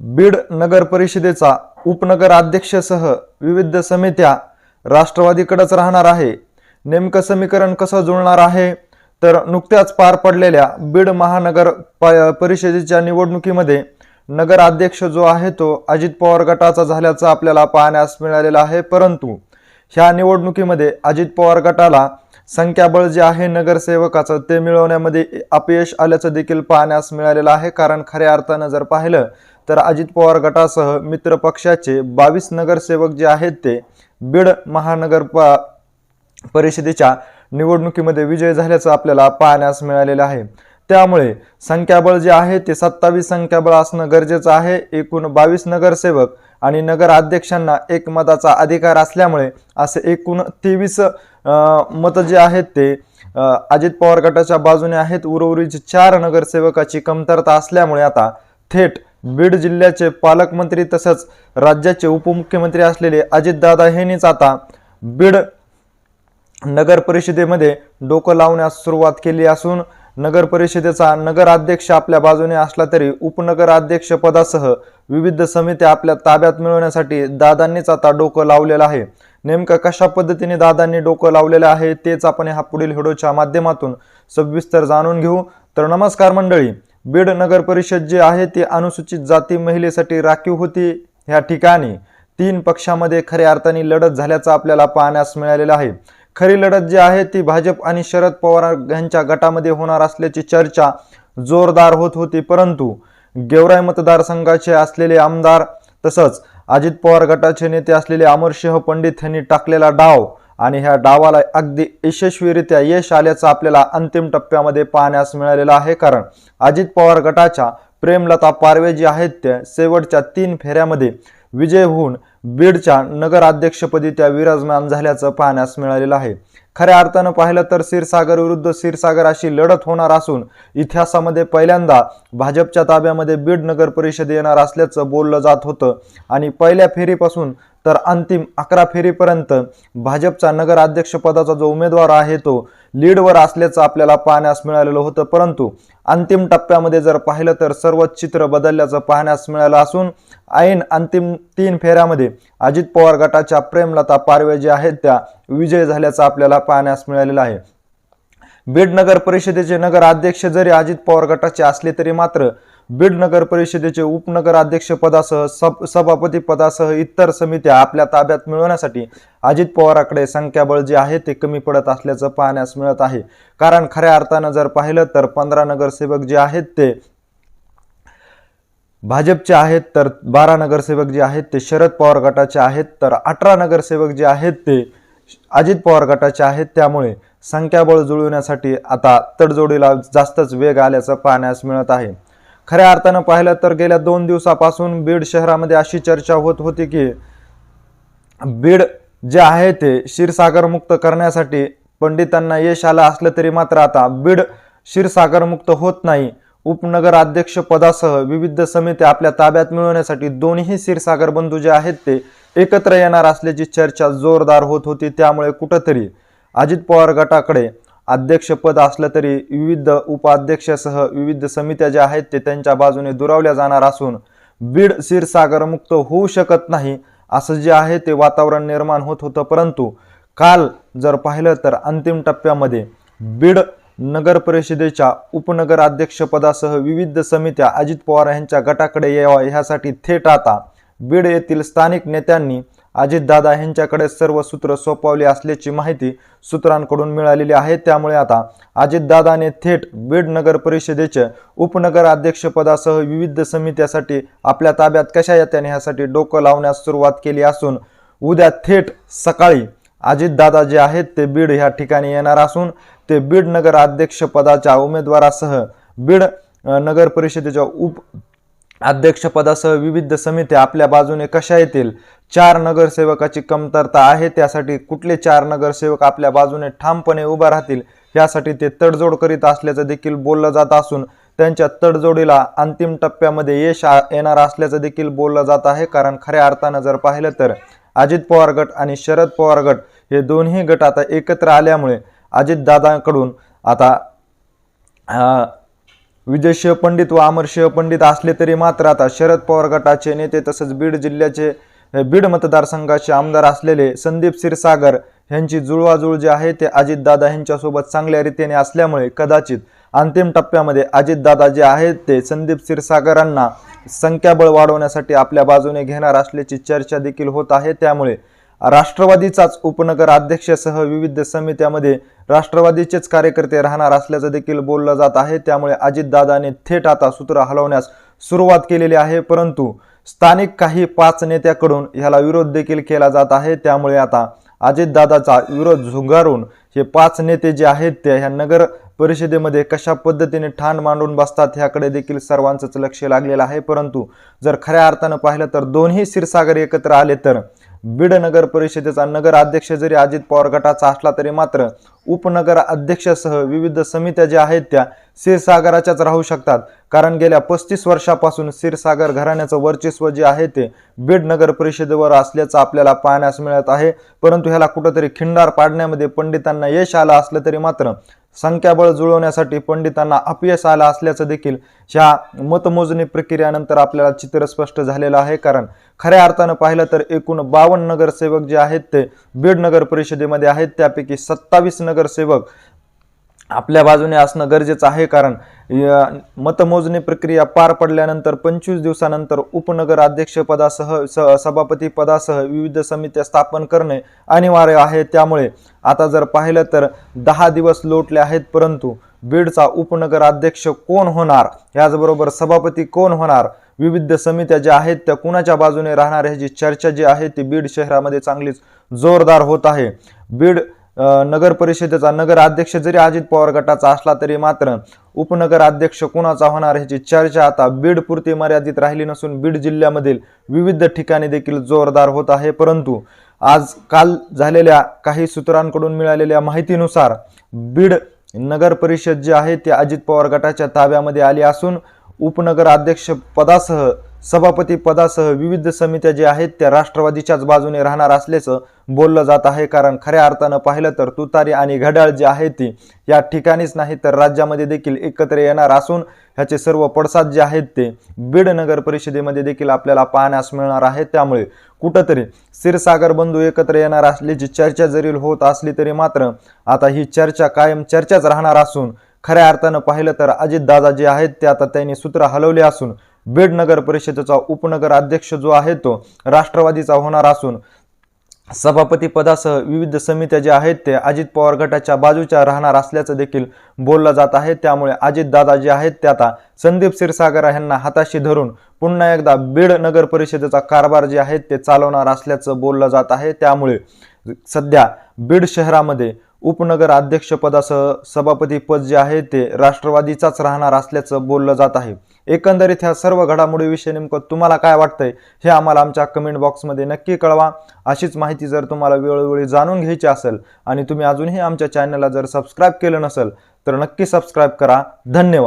बीड नगर परिषदेचा उपनगर अध्यक्षसह विविध समित्या राष्ट्रवादीकडेच राहणार आहे. नेमकं समीकरण कसं जुळणार आहे? तर नुकत्याच पार पडलेल्या बीड महानगर प- परिषदेच्या निवडणुकीमध्ये नगर अध्यक्ष जो आहे तो अजित पवार गटाचा झाल्याचं आपल्याला पाहण्यास मिळालेलं आहे. परंतु ह्या निवडणुकीमध्ये अजित पवार गटाला संख्याबळ जे आहे नगरसेवकाचं ते मिळवण्यामध्ये अपयश आल्याचं देखील पाहण्यास मिळालेलं आहे. कारण खऱ्या अर्थानं जर पाहिलं तर अजित पवार गटासह मित्र पक्षाचे बावीस नगरसेवक जे आहेत ते बीड महानगर प परिषदेच्या निवडणुकीमध्ये विजय झाल्याचं आपल्याला पाहण्यास मिळालेलं आहे. त्यामुळे संख्याबळ जे आहे ते सत्तावीस संख्याबळ असणं गरजेचं आहे. एकूण बावीस नगरसेवक आणि नगर अध्यक्षांना एक मताचा अधिकार असल्यामुळे असे एकूण तेवीस मतं जे आहेत ते अजित पवार गटाच्या बाजूने आहेत. उर्वरित चार नगरसेवकाची कमतरता असल्यामुळे आता थेट बीड जिल्ह्याचे पालकमंत्री तसंच राज्याचे उपमुख्यमंत्री असलेले अजितदादा यांनीच आता बीड नगर परिषदेमध्ये डोकं लावण्यास सुरुवात केली असून नगर परिषदेचा नगर अध्यक्ष आपल्या बाजूने असला तरी उपनगर अध्यक्ष पदासह विविध समित्या आपल्या ताब्यात मिळवण्यासाठी दादांनीच आता डोकं लावलेलं आहे. नेमकं कशा पद्धतीने दादांनी डोकं लावलेलं आहे तेच आपण ह्या पुढील व्हिडिओच्या माध्यमातून सविस्तर जाणून घेऊ. तर नमस्कार मंडळी बीड नगर परिषद जी आहे ती अनुसूचित जाती महिलेसाठी राखीव होती. ह्या ठिकाणी तीन पक्षामध्ये खऱ्या अर्थाने लढत झाल्याचं आपल्याला पाहण्यास मिळालेलं आहे. खरी लढत जी आहे ती भाजप आणि शरद पवार यांच्या गटामध्ये होणार असल्याची चर्चा जोरदार होत होती. परंतु गेवराई मतदारसंघाचे असलेले आमदार तसंच अजित पवार गटाचे नेते असलेले अमरसिंह पंडित यांनी टाकलेला डाव आणि ह्या डावाला अगदी यशस्वीरित्या यश आल्याचं आपल्याला अंतिम टप्प्यामध्ये पाहण्यास मिळालेलं आहे. कारण अजित पवार गटाच्या प्रेमलता पारवे जी आहेत त्या शेवटच्या तीन फेऱ्यामध्ये विजय होऊन बीडच्या नगराध्यक्षपदी त्या विराजमान झाल्याचं पाहण्यास मिळालेलं आहे. खऱ्या अर्थानं पाहिलं तर क्षीरसागर विरुद्ध क्षीरसागर अशी लढत होणार असून इतिहासामध्ये पहिल्यांदा भाजपच्या ताब्यामध्ये बीड नगर परिषद येणार असल्याचं बोललं जात होतं. आणि पहिल्या फेरीपासून तर अंतिम अकरा फेरीपर्यंत भाजपचा नगर अध्यक्षपदाचा जो उमेदवार आहे तो लीडवर असल्याचं आपल्याला पाहण्यास मिळालेलं होतं. परंतु अंतिम टप्प्यामध्ये जर पाहिलं तर सर्वच चित्र बदलल्याचं पाहण्यास मिळालं असून ऐन अंतिम तीन फेऱ्यामध्ये अजित पवार गटाच्या प्रेमलता पारवे जे आहेत त्या विजय झाल्याचं आपल्याला पाहण्यास मिळालेलं आहे. बीड नगर परिषदेचे नगर अध्यक्ष जरी अजित पवार गटाचे असले तरी मात्र बीड नगर परिषदेचे उपनगर अध्यक्ष पदासह सब सभापती पदासह इतर समित्या आपल्या ताब्यात मिळवण्यासाठी अजित पवाराकडे संख्याबळ जे आहे ते कमी पडत असल्याचं पाहण्यास मिळत आहे. कारण खऱ्या अर्थानं जर पाहिलं तर पंधरा नगरसेवक जे आहेत ते भाजपचे आहेत तर बारा नगरसेवक जे आहेत ते शरद पवार गटाचे आहेत तर अठरा नगरसेवक जे आहेत ते अजित पवार गटाचे आहेत त्यामुळे संख्याबळ जुळवण्यासाठी आता तडजोडीला जास्तच वेग आल्याचं पाहण्यास मिळत आहे. खऱ्या अर्थानं पाहिलं तर गेल्या दोन दिवसापासून बीड शहरामध्ये अशी चर्चा होत होती की बीड जे आहे ते क्षीरसागर मुक्त करण्यासाठी पंडितांना यश आलं असलं तरी मात्र आता बीड क्षीरसागर मुक्त होत नाही. उपनगराध्यक्षपदासह विविध समित्या आपल्या ताब्यात मिळवण्यासाठी दोन्ही क्षीरसागर बंधू जे आहेत ते एकत्र येणार असल्याची चर्चा जोरदार होत होती. त्यामुळे कुठंतरी अजित पवार गटाकडे अध्यक्षपद असलं तरी विविध उपाध्यक्षासह विविध समित्या ज्या आहेत ते त्यांच्या बाजूने दुरावल्या जाणार असून बीड क्षीरसागर मुक्त होऊ शकत नाही असं जे आहे ते वातावरण निर्माण होत होतं. परंतु काल जर पाहिलं तर अंतिम टप्प्यामध्ये बीड नगर परिषदेच्या उपनगर अध्यक्षपदासह विविध समित्या अजित पवार यांच्या गटाकडे यावा ह्यासाठी थेट आता बीड येथील स्थानिक नेत्यांनी अजितदादा यांच्याकडे सर्व सूत्र सोपवली असल्याची माहिती सूत्रांकडून मिळालेली आहे. त्यामुळे आता अजितदादाने थेट बीड नगर परिषदेचे उपनगर अध्यक्षपदासह विविध समित्यासाठी आपल्या ताब्यात कशा येत्याने ह्यासाठी डोकं लावण्यास सुरुवात केली असून उद्या थेट सकाळी अजितदादा जे आहेत ते बीड ह्या ठिकाणी येणार असून ते बीड नगर अध्यक्षपदाच्या उमेदवारासह बीड नगर परिषदेच्या उप अध्यक्षपदासह विविध समित्या आपल्या बाजूने कशा येतील? चार नगरसेवकाची कमतरता आहे त्यासाठी कुठले चार नगरसेवक आपल्या बाजूने ठामपणे उभा राहतील यासाठी ते तडजोड करीत असल्याचं देखील बोललं जात असून त्यांच्या तडजोडीला अंतिम टप्प्यामध्ये यश येणार असल्याचं देखील बोललं जात आहे. कारण खऱ्या अर्थानं जर पाहिलं तर अजित पवार गट आणि शरद पवार गट हे दोन्ही गट आता एकत्र आल्यामुळे अजितदादांकडून आता विजय विजयशिव पंडित व अमरशिव पंडित असले तरी मात्र आता शरद पवार गटाचे नेते तसंच बीड जिल्ह्याचे बीड मतदारसंघाचे आमदार असलेले संदीप क्षीरसागर यांची जुळवाजुळ जी आहे ते अजितदादा यांच्यासोबत चांगल्या रीतीने असल्यामुळे कदाचित अंतिम टप्प्यामध्ये अजितदादा जे आहेत ते संदीप क्षीरसागरांना संख्याबळ वाढवण्यासाठी आपल्या बाजूने घेणार असल्याची चर्चा देखील होत आहे. त्यामुळे राष्ट्रवादीचाच उपनगर अध्यक्षसह विविध समित्यामध्ये राष्ट्रवादीचेच कार्यकर्ते राहणार असल्याचं देखील बोललं जात आहे. त्यामुळे अजितदादाने थेट आता सूत्र हलवण्यास सुरुवात केलेली आहे. परंतु स्थानिक काही पाच नेत्याकडून ह्याला विरोध देखील केला जात आहे. त्यामुळे आता अजितदादाचा विरोध झुगारून हे पाच नेते जे आहेत ते ह्या नगर परिषदेमध्ये कशा पद्धतीने ठाण मांडून बसतात ह्याकडे देखील सर्वांचंच लक्ष लागलेलं आहे. परंतु जर खऱ्या अर्थानं पाहिलं तर दोन्ही क्षीरसागर एकत्र आले तर बीड नगर परिषदेचा नगर अध्यक्ष जरी अजित पवार गटाचा असला तरी मात्र उपनगर अध्यक्षासह विविध समित्या ज्या आहेत त्या क्षीरसागराच्याच राहू शकतात. कारण गेल्या पस्तीस वर्षापासून क्षीरसागर घराण्याचं वर्चस्व जे आहे ते बीड नगर परिषदेवर असल्याचं आपल्याला पाहण्यास मिळत आहे. परंतु ह्याला कुठंतरी खिंडार पाडण्यामध्ये पंडितांना यश आलं असलं तरी मात्र संख्याबळ जुळवण्यासाठी पंडितांना अपयश आलं असल्याचं देखील ह्या मतमोजणी प्रक्रियानंतर आपल्याला चित्र स्पष्ट झालेलं आहे. कारण खऱ्या अर्थानं पाहिलं तर एकूण बावन्न नगरसेवक जे आहेत ते बीड नगर परिषदेमध्ये आहेत. त्यापैकी सत्तावीस नगरसेवक आपल्या बाजूने असणं गरजेचं आहे कारण या मतमोजणी प्रक्रिया पार पडल्यानंतर पंचवीस दिवसानंतर उपनगर अध्यक्षपदासह स सभापती पदासह विविध समित्या स्थापन करणे अनिवार्य आहे. त्यामुळे आता जर पाहिलं तर दहा दिवस लोटले आहेत परंतु बीडचा उपनगर अध्यक्ष कोण होणार? याचबरोबर सभापती कोण होणार? विविध समित्या ज्या आहेत त्या कुणाच्या बाजूने राहणार ह्याची चर्चा जी आहे ती बीड शहरामध्ये चांगलीच जोरदार होत आहे. बीड नगर परिषदेचा नगर अध्यक्ष जरी अजित पवार गटाचा असला तरी मात्र उपनगर अध्यक्ष कुणाचा होणार ह्याची चर्चा आता बीड पुरती मर्यादित राहिली नसून बीड जिल्ह्यामधील विविध ठिकाणी देखील जोरदार होत आहे. परंतु आज काल झालेल्या काही सूत्रांकडून मिळालेल्या माहितीनुसार बीड नगर परिषद जी आहे ती अजित पवार गटाच्या ताब्यामध्ये आली असून उपनगर अध्यक्ष पदासह सभापती पदासह विविध समित्या ज्या आहेत त्या राष्ट्रवादीच्याच बाजूने राहणार असल्याचं बोललं जात आहे. कारण खऱ्या अर्थानं पाहिलं तर तुतारी आणि घड्याळ जी आहे ती या ठिकाणीच नाही तर राज्यामध्ये देखील एकत्र येणार असून ह्याचे सर्व पडसाद जे आहेत ते बीड नगर परिषदेमध्ये देखील आपल्याला पाहण्यास मिळणार आहे. त्यामुळे कुठंतरी क्षीरसागर बंधू एकत्र येणार असल्याची चर्चा जरी होत असली तरी मात्र आता ही चर्चा कायम चर्चाच राहणार असून खऱ्या अर्थानं पाहिलं तर अजितदादा जे आहेत ते आता त्यांनी सूत्र हलवले असून बीड नगर परिषदेचा उपनगर अध्यक्ष जो आहे तो राष्ट्रवादीचा होणार असून सभापती पदासह विविध समित्या ज्या आहेत ते अजित पवार गटाच्या बाजूच्या राहणार असल्याचं देखील बोललं जात आहे. त्यामुळे अजितदादा जे आहेत ते आता संदीप क्षीरसागर यांना हाताशी धरून पुन्हा एकदा बीड नगर परिषदेचा कारभार जे आहे ते चालवणार असल्याचं बोललं जात आहे. त्यामुळे सध्या बीड शहरामध्ये उपनगर अध्यक्षपदासह सभापती पद जे आहे ते राष्ट्रवादीचाच राहणार असल्याचं बोललं जात आहे. एकंदरीत ह्या सर्व घडामोडीविषयी नेमकं तुम्हाला काय वाटतंय हे आम्हाला आमच्या कमेंट बॉक्समध्ये नक्की कळवा. अशीच माहिती जर तुम्हाला वेळोवेळी जाणून घ्यायची असेल आणि तुम्ही अजूनही आमच्या चॅनलला जर सबस्क्राईब केलं नसेल तर नक्की सबस्क्राईब करा. धन्यवाद.